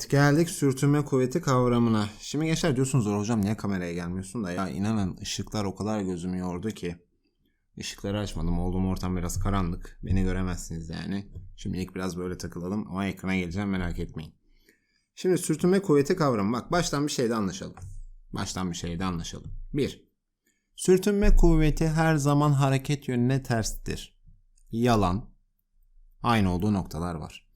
Evet geldik sürtünme kuvveti kavramına. Şimdi gençler diyorsunuz "Zor hocam niye kameraya gelmiyorsun da ya inanın ışıklar o kadar gözümü yordu ki. Işıkları açmadım olduğum ortam biraz karanlık. Beni göremezsiniz yani. Şimdilik biraz böyle takılalım ama ekrana geleceğim merak etmeyin. Şimdi sürtünme kuvveti kavramı bak baştan bir şeyde anlaşalım. Baştan bir şeyde anlaşalım. 1. Sürtünme kuvveti her zaman hareket yönüne terstir. Yalan. Aynı olduğu noktalar var.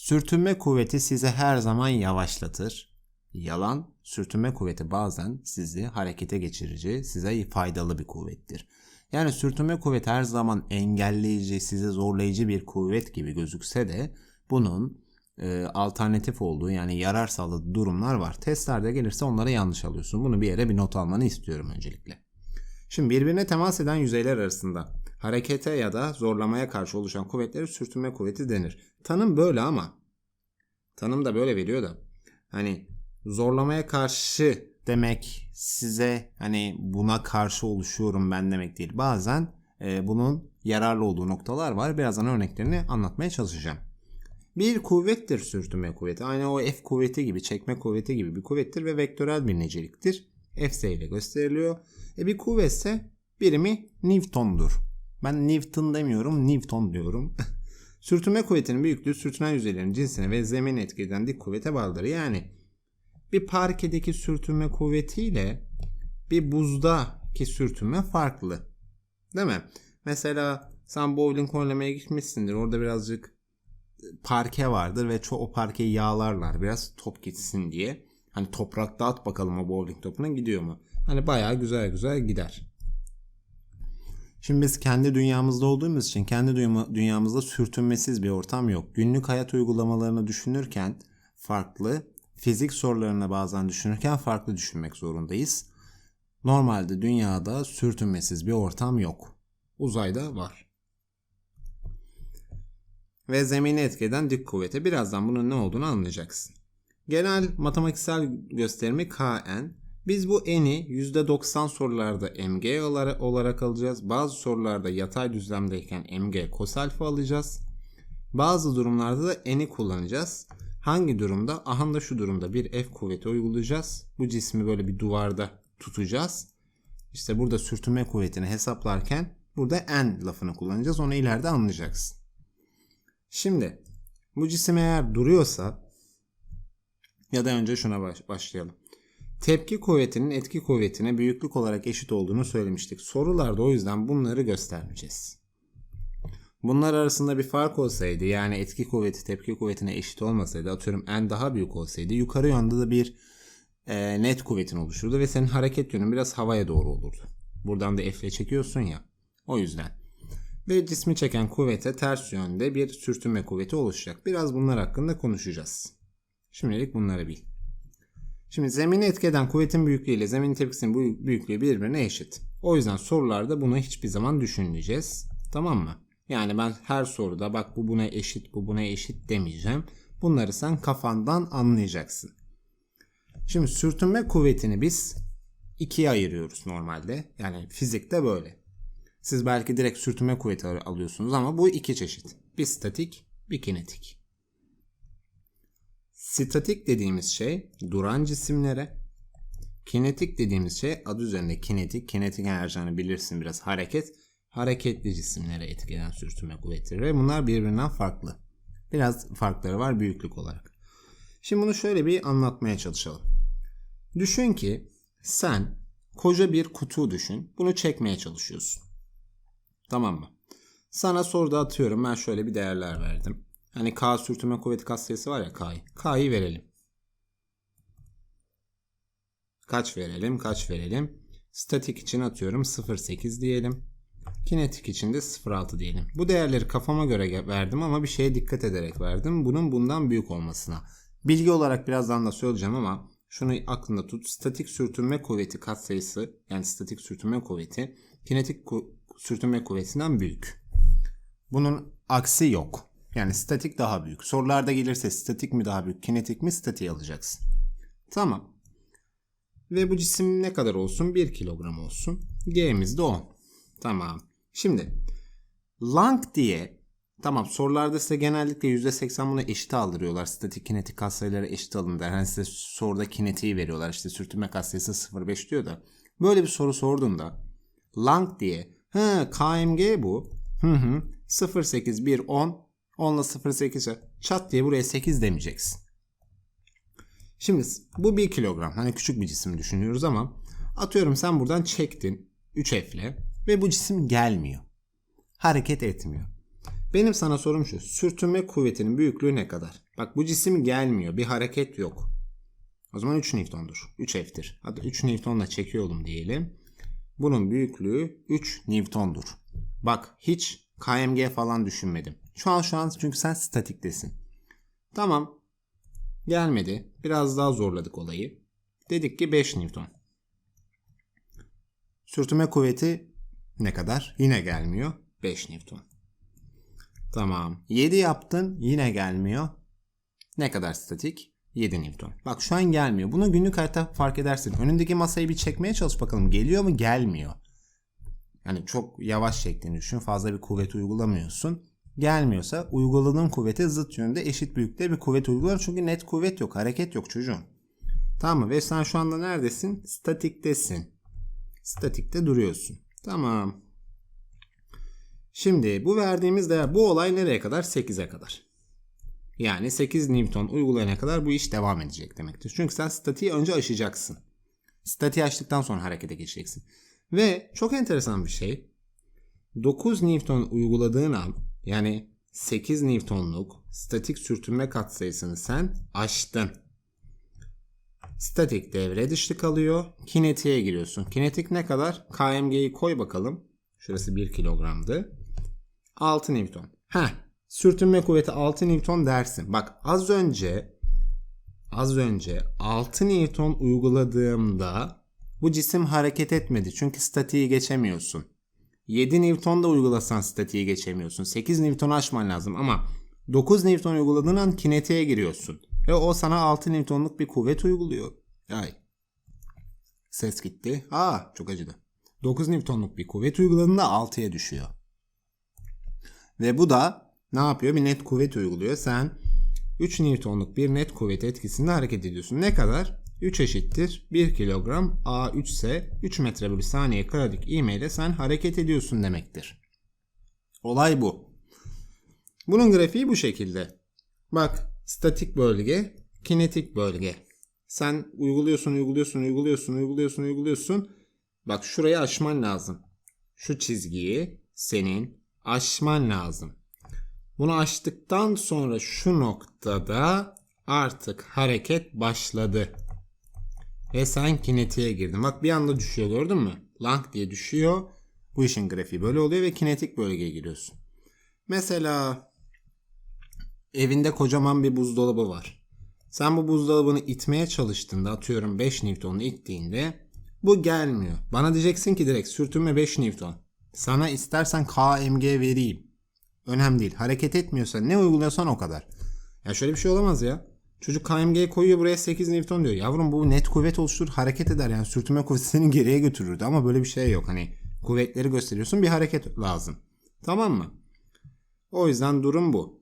Sürtünme kuvveti sizi her zaman yavaşlatır. Yalan, sürtünme kuvveti bazen sizi harekete geçirici, size faydalı bir kuvvettir. Yani sürtünme kuvveti her zaman engelleyici, sizi zorlayıcı bir kuvvet gibi gözükse de bunun e, alternatif olduğu yani yarar sağladığı durumlar var. Testlerde gelirse onlara yanlış alıyorsun. Bunu bir yere bir not almanı istiyorum öncelikle. Şimdi birbirine temas eden yüzeyler arasında harekete ya da zorlamaya karşı oluşan kuvvetleri sürtünme kuvveti denir. Tanım böyle ama tanım da böyle veriyor da hani zorlamaya karşı demek size hani buna karşı oluşuyorum ben demek değil. Bazen e, bunun yararlı olduğu noktalar var. Birazdan örneklerini anlatmaya çalışacağım. Bir kuvvettir sürtünme kuvveti. Aynı o F kuvveti gibi, çekme kuvveti gibi bir kuvvettir ve vektörel bir niceliktir. Fs ile gösteriliyor. E bir kuvvetse birimi Newton'dur. Ben Newton demiyorum, Newton diyorum. Sürtünme kuvvetinin büyüklüğü sürtünen yüzeylerin cinsine ve zemin etkileden dik kuvvete bağlıdır. Yani bir parkedeki sürtünme kuvvetiyle bir buzdaki sürtünme farklı. Değil mi? Mesela sen bowling oynamaya gitmişsindir. Orada birazcık parke vardır ve çoğu o parkeyi yağlarlar biraz top gitsin diye. Hani toprakta at bakalım o bowling topuna gidiyor mu? Hani bayağı güzel güzel gider. Şimdi biz kendi dünyamızda olduğumuz için kendi dünyamızda sürtünmesiz bir ortam yok. Günlük hayat uygulamalarını düşünürken farklı, fizik sorularını bazen düşünürken farklı düşünmek zorundayız. Normalde dünyada sürtünmesiz bir ortam yok. Uzayda var. Ve zemini etkeden dik kuvvete birazdan bunun ne olduğunu anlayacaksın. Genel matematiksel gösterimi Kn biz bu eni %90 sorularda mg olarak alacağız. Bazı sorularda yatay düzlemdeyken mg cos alfa alacağız. Bazı durumlarda da eni kullanacağız. Hangi durumda? Aha da şu durumda bir F kuvveti uygulayacağız. Bu cismi böyle bir duvarda tutacağız. İşte burada sürtünme kuvvetini hesaplarken burada n lafını kullanacağız. Onu ileride anlayacaksın. Şimdi bu cisim eğer duruyorsa ya da önce şuna baş, başlayalım. Tepki kuvvetinin etki kuvvetine büyüklük olarak eşit olduğunu söylemiştik. Sorularda o yüzden bunları göstermeyeceğiz. Bunlar arasında bir fark olsaydı yani etki kuvveti tepki kuvvetine eşit olmasaydı atıyorum n daha büyük olsaydı yukarı yönde de bir e, net kuvvetin oluşurdu ve senin hareket yönün biraz havaya doğru olurdu. Buradan da F çekiyorsun ya. O yüzden. Ve cismi çeken kuvvete ters yönde bir sürtünme kuvveti oluşacak. Biraz bunlar hakkında konuşacağız. Şimdilik bunları bil. Şimdi zemini etkeden kuvvetin büyüklüğü ile zemin tepkisinin büyüklüğü birbirine eşit. O yüzden sorularda bunu hiçbir zaman düşünmeyeceğiz. Tamam mı? Yani ben her soruda bak bu buna eşit bu buna eşit demeyeceğim. Bunları sen kafandan anlayacaksın. Şimdi sürtünme kuvvetini biz ikiye ayırıyoruz normalde. Yani fizikte böyle. Siz belki direkt sürtünme kuvveti alıyorsunuz ama bu iki çeşit. Bir statik, bir kinetik. Statik dediğimiz şey duran cisimlere, kinetik dediğimiz şey adı üzerinde kinetik, kinetik enerjini bilirsin biraz hareket, hareketli cisimlere etkilen sürtünme kuvvetleri ve bunlar birbirinden farklı. Biraz farkları var büyüklük olarak. Şimdi bunu şöyle bir anlatmaya çalışalım. Düşün ki sen koca bir kutu düşün. Bunu çekmeye çalışıyorsun. Tamam mı? Sana soruda atıyorum ben şöyle bir değerler verdim. Hani K sürtünme kuvveti katsayısı var ya K'yı. K'yı verelim. Kaç verelim? Kaç verelim? Statik için atıyorum 0.8 diyelim. Kinetik için de 0.6 diyelim. Bu değerleri kafama göre verdim ama bir şeye dikkat ederek verdim. Bunun bundan büyük olmasına. Bilgi olarak birazdan da söyleyeceğim ama şunu aklında tut. Statik sürtünme kuvveti katsayısı yani statik sürtünme kuvveti kinetik ku sürtünme kuvvetinden büyük. Bunun aksi yok. Yani statik daha büyük. Sorularda gelirse statik mi daha büyük, kinetik mi statiği alacaksın. Tamam. Ve bu cisim ne kadar olsun? 1 kilogram olsun. G'miz de 10. Tamam. Şimdi lang diye Tamam sorularda size genellikle %80 bunu eşit aldırıyorlar. Statik kinetik katsayıları eşit alın der. Hani size soruda kinetiği veriyorlar. İşte sürtünme katsayısı 0,5 diyor da. Böyle bir soru sorduğunda lang diye He KMG bu. Hı hı. 0,8 1 10 10 ile 0,8 çat diye buraya 8 demeyeceksin. Şimdi bu 1 kilogram. Hani küçük bir cisim düşünüyoruz ama atıyorum sen buradan çektin 3F'le ve bu cisim gelmiyor. Hareket etmiyor. Benim sana sorum şu. Sürtünme kuvvetinin büyüklüğü ne kadar? Bak bu cisim gelmiyor. Bir hareket yok. O zaman 3 Newton'dur. 3 F'tir. Hadi 3 Newton'la çekiyorum diyelim. Bunun büyüklüğü 3 Newton'dur. Bak hiç KMG falan düşünmedim. Şu an şu an çünkü sen statiktesin. Tamam. Gelmedi. Biraz daha zorladık olayı. Dedik ki 5 Newton. Sürtünme kuvveti ne kadar? Yine gelmiyor. 5 Newton. Tamam. 7 yaptın yine gelmiyor. Ne kadar statik? 7 Newton. Bak şu an gelmiyor. Bunu günlük hayatta fark edersin. Önündeki masayı bir çekmeye çalış bakalım. Geliyor mu? Gelmiyor. Yani çok yavaş çektiğini düşün. Fazla bir kuvvet uygulamıyorsun. Gelmiyorsa uyguladığın kuvvete zıt yönde eşit büyüklükte bir kuvvet uygular. Çünkü net kuvvet yok. Hareket yok çocuğum. Tamam mı? Ve sen şu anda neredesin? Statiktesin. Statikte duruyorsun. Tamam. Şimdi bu verdiğimiz değer bu olay nereye kadar? 8'e kadar. Yani 8 Newton uygulayana kadar bu iş devam edecek demektir. Çünkü sen statiği önce aşacaksın. Statiği aştıktan sonra harekete geçeceksin. Ve çok enteresan bir şey. 9 Newton uyguladığın an yani 8 Newton'luk statik sürtünme katsayısını sen aştın. Statik devre dışı kalıyor. Kinetiğe giriyorsun. Kinetik ne kadar? KMG'yi koy bakalım. Şurası 1 kilogramdı. 6 Newton. Heh. Sürtünme kuvveti 6 Newton dersin. Bak az önce az önce 6 Newton uyguladığımda bu cisim hareket etmedi. Çünkü statiği geçemiyorsun. 7 Newton da uygulasan statiği geçemiyorsun. 8 Newton aşman lazım ama 9 Newton uyguladığın an kinetiğe giriyorsun. Ve o sana 6 Newton'luk bir kuvvet uyguluyor. Ay. Ses gitti. Aa çok acıdı. 9 Newton'luk bir kuvvet uyguladığında 6'ya düşüyor. Ve bu da ne yapıyor? Bir net kuvvet uyguluyor. Sen 3 Newton'luk bir net kuvvet etkisinde hareket ediyorsun. Ne kadar? 3 eşittir 1 kilogram A3 ise 3 metre bölü saniye karedik ivmeyle sen hareket ediyorsun demektir. Olay bu. Bunun grafiği bu şekilde. Bak statik bölge, kinetik bölge. Sen uyguluyorsun, uyguluyorsun, uyguluyorsun, uyguluyorsun, uyguluyorsun. Bak şurayı aşman lazım. Şu çizgiyi senin aşman lazım. Bunu aştıktan sonra şu noktada artık hareket başladı. Ve sen kinetiğe girdin. Bak bir anda düşüyor gördün mü? Lang diye düşüyor. Bu işin grafiği böyle oluyor ve kinetik bölgeye giriyorsun. Mesela evinde kocaman bir buzdolabı var. Sen bu buzdolabını itmeye çalıştığında atıyorum 5 Newton'u ittiğinde bu gelmiyor. Bana diyeceksin ki direkt sürtünme 5 Newton. Sana istersen KMG vereyim. Önemli değil. Hareket etmiyorsan ne uyguluyorsan o kadar. Ya şöyle bir şey olamaz ya. Çocuk KMG koyuyor buraya 8 Newton diyor. Yavrum bu net kuvvet oluşturur hareket eder. Yani sürtünme kuvveti seni geriye götürürdü. Ama böyle bir şey yok. Hani kuvvetleri gösteriyorsun bir hareket lazım. Tamam mı? O yüzden durum bu.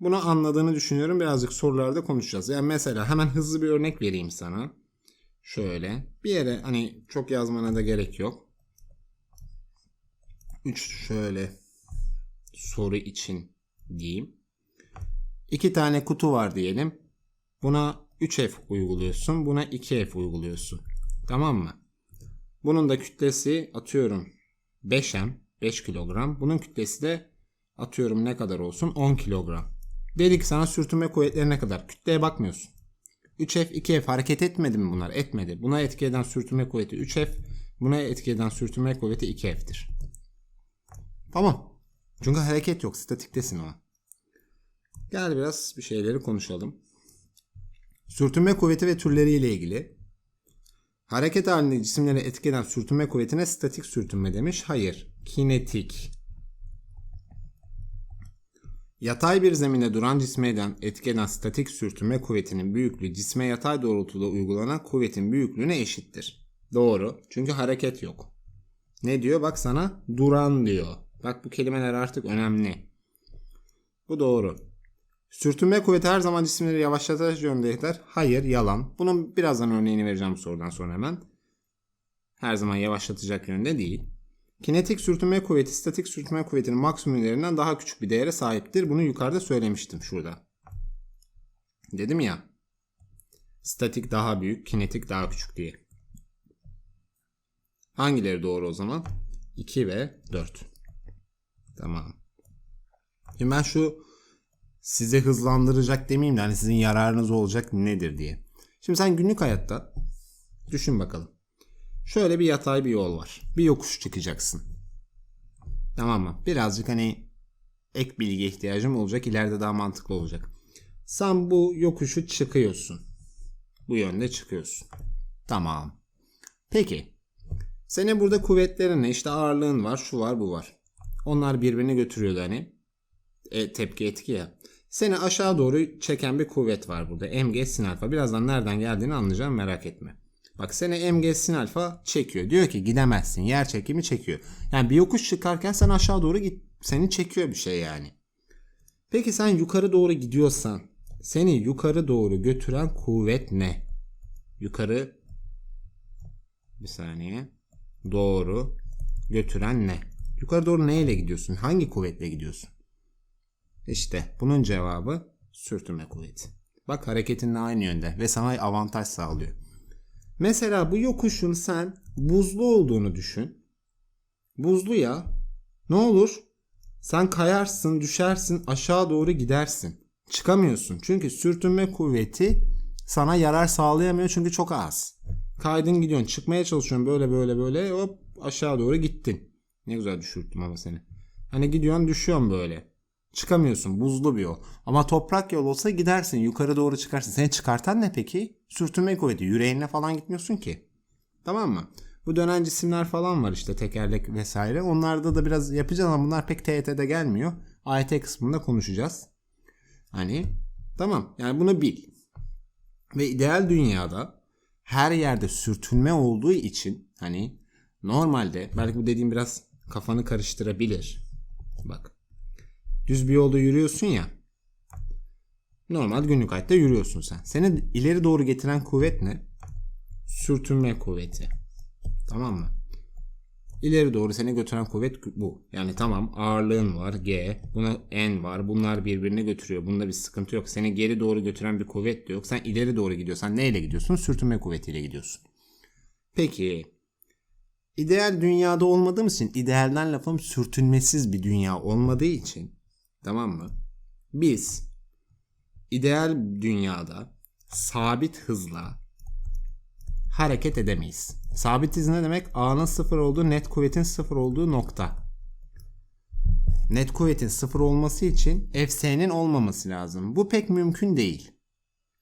Bunu anladığını düşünüyorum. Birazcık sorularda konuşacağız. Yani mesela hemen hızlı bir örnek vereyim sana. Şöyle. Bir yere hani çok yazmana da gerek yok. 3 şöyle soru için diyeyim. İki tane kutu var diyelim. Buna 3F uyguluyorsun. Buna 2F uyguluyorsun. Tamam mı? Bunun da kütlesi atıyorum 5M. 5 kilogram. Bunun kütlesi de atıyorum ne kadar olsun? 10 kilogram. Dedik sana sürtünme kuvvetleri ne kadar? Kütleye bakmıyorsun. 3F 2F hareket etmedi mi bunlar? Etmedi. Buna etki eden sürtünme kuvveti 3F. Buna etki eden sürtünme kuvveti 2F'tir. Tamam. Çünkü hareket yok. Statiktesin o. Gel biraz bir şeyleri konuşalım. Sürtünme kuvveti ve türleriyle ilgili. Hareket halinde cisimlere etki eden sürtünme kuvvetine statik sürtünme demiş. Hayır. Kinetik. Yatay bir zeminde duran cisme eden etki eden statik sürtünme kuvvetinin büyüklüğü cisme yatay doğrultuda uygulanan kuvvetin büyüklüğüne eşittir. Doğru. Çünkü hareket yok. Ne diyor? Bak sana duran diyor. Bak bu kelimeler artık önemli. Bu doğru. Sürtünme kuvveti her zaman cisimleri yavaşlatarak yönde iter. Hayır, yalan. Bunun birazdan örneğini vereceğim bu sorudan sonra hemen. Her zaman yavaşlatacak yönde değil. Kinetik sürtünme kuvveti statik sürtünme kuvvetinin maksimum değerinden daha küçük bir değere sahiptir. Bunu yukarıda söylemiştim şurada. Dedim ya. Statik daha büyük, kinetik daha küçük diye. Hangileri doğru o zaman? 2 ve 4. Tamam. Şimdi ben şu size hızlandıracak demeyeyim de hani sizin yararınız olacak nedir diye. Şimdi sen günlük hayatta düşün bakalım. Şöyle bir yatay bir yol var. Bir yokuş çıkacaksın. Tamam mı? Birazcık hani ek bilgi ihtiyacım olacak. İleride daha mantıklı olacak. Sen bu yokuşu çıkıyorsun. Bu yönde çıkıyorsun. Tamam. Peki. Senin burada kuvvetlerin ne? İşte ağırlığın var, şu var, bu var. Onlar birbirini götürüyordu hani. E, tepki etki ya. Seni aşağı doğru çeken bir kuvvet var burada. Mg sin alfa. Birazdan nereden geldiğini anlayacağım merak etme. Bak seni mg sin alfa çekiyor. Diyor ki gidemezsin. Yer çekimi çekiyor. Yani bir yokuş çıkarken sen aşağı doğru git. Seni çekiyor bir şey yani. Peki sen yukarı doğru gidiyorsan seni yukarı doğru götüren kuvvet ne? Yukarı bir saniye. Doğru götüren ne? Yukarı doğru neyle gidiyorsun? Hangi kuvvetle gidiyorsun? İşte bunun cevabı sürtünme kuvveti. Bak hareketin de aynı yönde ve sana avantaj sağlıyor. Mesela bu yokuşun sen buzlu olduğunu düşün. Buzlu ya. Ne olur? Sen kayarsın, düşersin, aşağı doğru gidersin. Çıkamıyorsun. Çünkü sürtünme kuvveti sana yarar sağlayamıyor çünkü çok az. Kaydın gidiyorsun, çıkmaya çalışıyorsun böyle böyle böyle hop aşağı doğru gittin. Ne güzel düşürttüm ama seni. Hani gidiyorsun düşüyorsun böyle. Çıkamıyorsun buzlu bir yol. Ama toprak yol olsa gidersin yukarı doğru çıkarsın. Seni çıkartan ne peki? Sürtünme kuvveti. Yüreğinle falan gitmiyorsun ki. Tamam mı? Bu dönen cisimler falan var işte tekerlek vesaire. Onlarda da biraz yapacağız ama bunlar pek TYT'de gelmiyor. AYT kısmında konuşacağız. Hani tamam yani bunu bil. Ve ideal dünyada her yerde sürtünme olduğu için hani normalde belki bu dediğim biraz kafanı karıştırabilir. Bak düz bir yolda yürüyorsun ya. Normal günlük hayatta yürüyorsun sen. Seni ileri doğru getiren kuvvet ne? Sürtünme kuvveti. Tamam mı? İleri doğru seni götüren kuvvet bu. Yani tamam ağırlığın var G. Buna N var. Bunlar birbirini götürüyor. Bunda bir sıkıntı yok. Seni geri doğru götüren bir kuvvet de yok. Sen ileri doğru gidiyorsan neyle gidiyorsun? Sürtünme kuvvetiyle gidiyorsun. Peki ideal dünyada olmadığımız için idealden lafım sürtünmesiz bir dünya olmadığı için Tamam mı? Biz ideal dünyada sabit hızla hareket edemeyiz. Sabit hız ne demek? A'nın sıfır olduğu, net kuvvetin sıfır olduğu nokta. Net kuvvetin sıfır olması için Fs'nin olmaması lazım. Bu pek mümkün değil.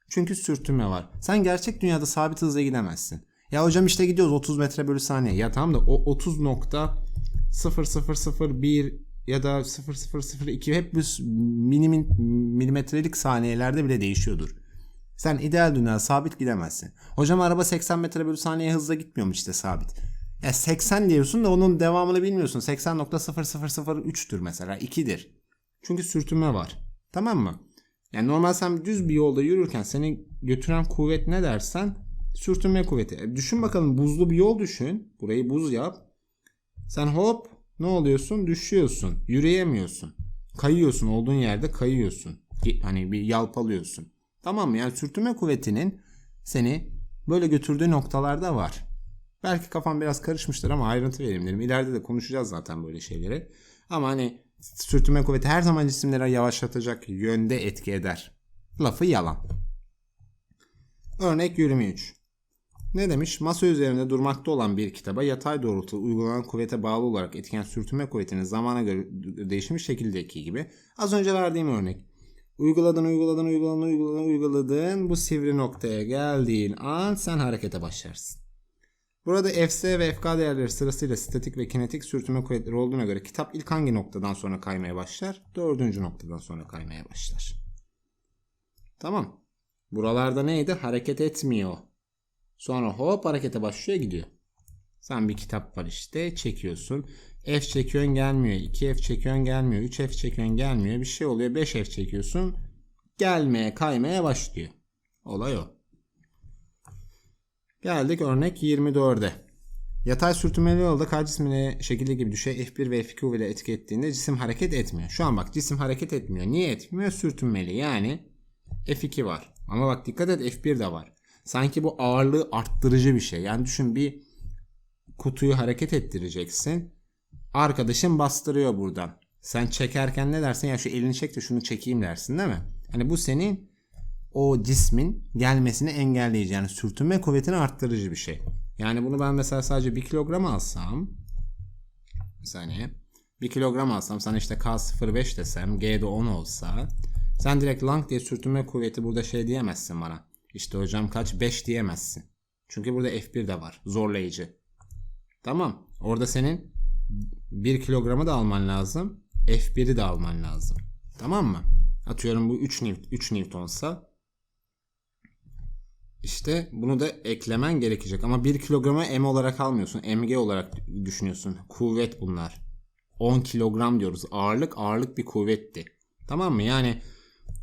Çünkü sürtünme var. Sen gerçek dünyada sabit hızla gidemezsin. Ya hocam işte gidiyoruz 30 metre bölü saniye. Ya tamam da o 30 nokta 0001 ya da 0002 hep bu milimin, milimetrelik saniyelerde bile değişiyordur. Sen ideal dünya sabit gidemezsin. Hocam araba 80 metre bölü saniye hızla gitmiyor mu işte sabit. Ya 80 diyorsun da onun devamını bilmiyorsun. 80.0003'tür mesela 2'dir. Çünkü sürtünme var. Tamam mı? Yani normal sen düz bir yolda yürürken seni götüren kuvvet ne dersen sürtünme kuvveti. E düşün bakalım buzlu bir yol düşün. Burayı buz yap. Sen hop ne oluyorsun? Düşüyorsun. Yürüyemiyorsun. Kayıyorsun. Olduğun yerde kayıyorsun. Hani bir yalpalıyorsun. Tamam mı? Yani sürtünme kuvvetinin seni böyle götürdüğü noktalarda var. Belki kafam biraz karışmıştır ama ayrıntı vereyim dedim. İleride de konuşacağız zaten böyle şeyleri. Ama hani sürtünme kuvveti her zaman cisimleri yavaşlatacak yönde etki eder. Lafı yalan. Örnek 23. Ne demiş? Masa üzerinde durmakta olan bir kitaba yatay doğrultuda uygulanan kuvvete bağlı olarak etken sürtünme kuvvetinin zamana göre değişmiş şekildeki gibi. Az önce verdiğim örnek. Uyguladın, uyguladın, uyguladın, uyguladın, uyguladın. Bu sivri noktaya geldiğin an sen harekete başlarsın. Burada Fs ve Fk değerleri sırasıyla statik ve kinetik sürtünme kuvvetleri olduğuna göre kitap ilk hangi noktadan sonra kaymaya başlar? Dördüncü noktadan sonra kaymaya başlar. Tamam. Buralarda neydi? Hareket etmiyor. Sonra hop harekete başlıyor gidiyor. Sen bir kitap var işte çekiyorsun. F çekiyorsun gelmiyor. 2F çekiyorsun gelmiyor. 3F çekiyorsun gelmiyor. Bir şey oluyor. 5F çekiyorsun. Gelmeye kaymaya başlıyor. Olay o. Geldik örnek 24'e. Yatay sürtünmeli yolda kar cismini şekilde gibi düşey F1 ve F2 ile etki cisim hareket etmiyor. Şu an bak cisim hareket etmiyor. Niye etmiyor? Sürtünmeli yani F2 var. Ama bak dikkat et F1 de var. Sanki bu ağırlığı arttırıcı bir şey. Yani düşün bir kutuyu hareket ettireceksin. Arkadaşın bastırıyor buradan. Sen çekerken ne dersin? Ya şu elini çek de şunu çekeyim dersin değil mi? Hani bu senin o cismin gelmesini engelleyici yani sürtünme kuvvetini arttırıcı bir şey. Yani bunu ben mesela sadece 1 kilogram alsam bir saniye 1 kilogram alsam sana işte K05 desem G'de 10 olsa sen direkt lang diye sürtünme kuvveti burada şey diyemezsin bana. İşte hocam kaç 5 diyemezsin. Çünkü burada F1 de var zorlayıcı. Tamam orada senin 1 kilogramı da alman lazım F1'i de alman lazım. Tamam mı? Atıyorum bu 3, Newt 3 Newton'sa işte bunu da eklemen gerekecek. Ama 1 kilograma M olarak almıyorsun. MG olarak düşünüyorsun. Kuvvet bunlar. 10 kilogram diyoruz. Ağırlık ağırlık bir kuvvetti. Tamam mı? Yani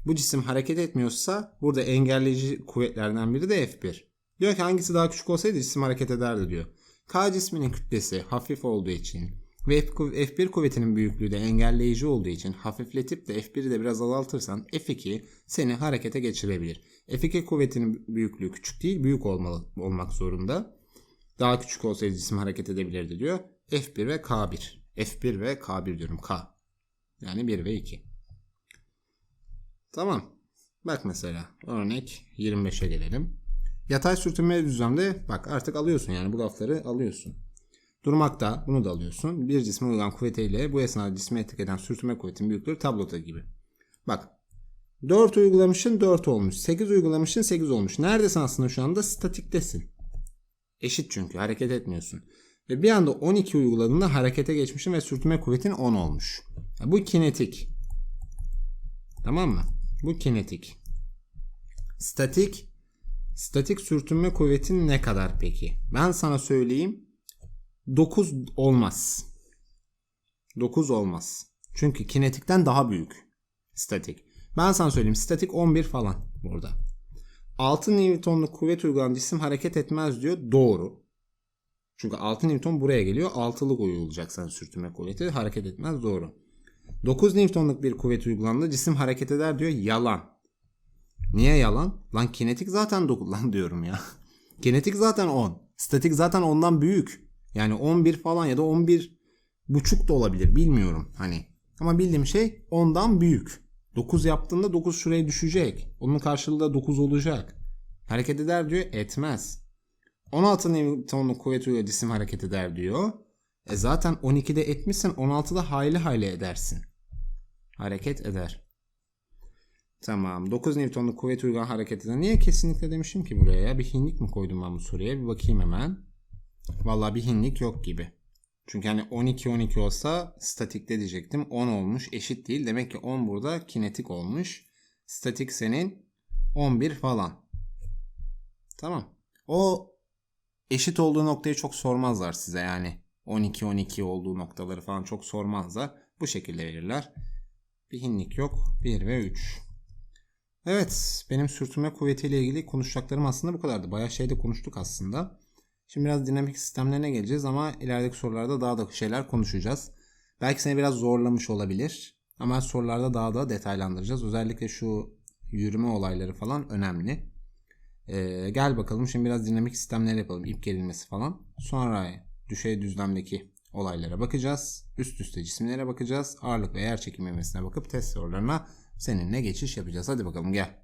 bu cisim hareket etmiyorsa burada engelleyici kuvvetlerden biri de F1. Diyor ki hangisi daha küçük olsaydı cisim hareket ederdi diyor. K cisminin kütlesi hafif olduğu için ve F1 kuvvetinin büyüklüğü de engelleyici olduğu için hafifletip de F1'i de biraz azaltırsan F2 seni harekete geçirebilir. F2 kuvvetinin büyüklüğü küçük değil büyük olmalı, olmak zorunda. Daha küçük olsaydı cisim hareket edebilirdi diyor. F1 ve K1. F1 ve K1 diyorum K. Yani 1 ve 2. Tamam. Bak mesela örnek 25'e gelelim. Yatay sürtünme düzlemde bak artık alıyorsun yani bu lafları alıyorsun. Durmakta bunu da alıyorsun. Bir cisme uygulan kuvvetiyle bu esnada cisme etki eden sürtünme kuvvetinin büyüklüğü tabloda gibi. Bak 4 uygulamışın 4 olmuş. 8 uygulamışın 8 olmuş. Neredesin aslında şu anda? Statiktesin. Eşit çünkü hareket etmiyorsun. Ve bir anda 12 uyguladığında harekete geçmişsin ve sürtünme kuvvetin 10 olmuş. Bu kinetik. Tamam mı? Bu kinetik. Statik. Statik sürtünme kuvvetin ne kadar peki? Ben sana söyleyeyim. 9 olmaz. 9 olmaz. Çünkü kinetikten daha büyük. Statik. Ben sana söyleyeyim. Statik 11 falan burada. 6 Newton'luk kuvvet uygulanan cisim hareket etmez diyor. Doğru. Çünkü 6 Newton buraya geliyor. 6'lık uygulayacak sen sürtünme kuvveti. Hareket etmez. Doğru. 9 Newton'luk bir kuvvet uygulandı. Cisim hareket eder diyor. Yalan. Niye yalan? Lan kinetik zaten 9 lan diyorum ya. kinetik zaten 10. Statik zaten ondan büyük. Yani 11 falan ya da 11 buçuk da olabilir. Bilmiyorum hani. Ama bildiğim şey ondan büyük. 9 yaptığında 9 şuraya düşecek. Onun karşılığı da 9 olacak. Hareket eder diyor. Etmez. 16 Newton'luk kuvvet uygulayıcı cisim hareket eder diyor. E zaten 12'de etmişsen 16'da hayli hayli edersin. Hareket eder. Tamam. 9 Newton'luk kuvvet uygulanan hareket eder. Niye kesinlikle demişim ki buraya? ya? Bir hinlik mi koydum ben bu soruya? Bir bakayım hemen. Vallahi bir hinlik yok gibi. Çünkü hani 12 12 olsa statikte diyecektim. 10 olmuş eşit değil. Demek ki 10 burada kinetik olmuş. Statik senin 11 falan. Tamam. O eşit olduğu noktayı çok sormazlar size yani. 12 12 olduğu noktaları falan çok sormazlar. Bu şekilde verirler. Bir hinlik yok. 1 ve 3. Evet, benim sürtünme kuvvetiyle ilgili konuşacaklarım aslında bu kadardı. Bayağı şeyde konuştuk aslında. Şimdi biraz dinamik sistemlerine geleceğiz ama ilerideki sorularda daha da şeyler konuşacağız. Belki seni biraz zorlamış olabilir ama sorularda daha da detaylandıracağız. Özellikle şu yürüme olayları falan önemli. Ee, gel bakalım şimdi biraz dinamik sistemler yapalım. İp gerilmesi falan. Sonra düşey düzlemdeki olaylara bakacağız. Üst üste cisimlere bakacağız. Ağırlık ve yer çekimi bakıp test sorularına seninle geçiş yapacağız. Hadi bakalım gel.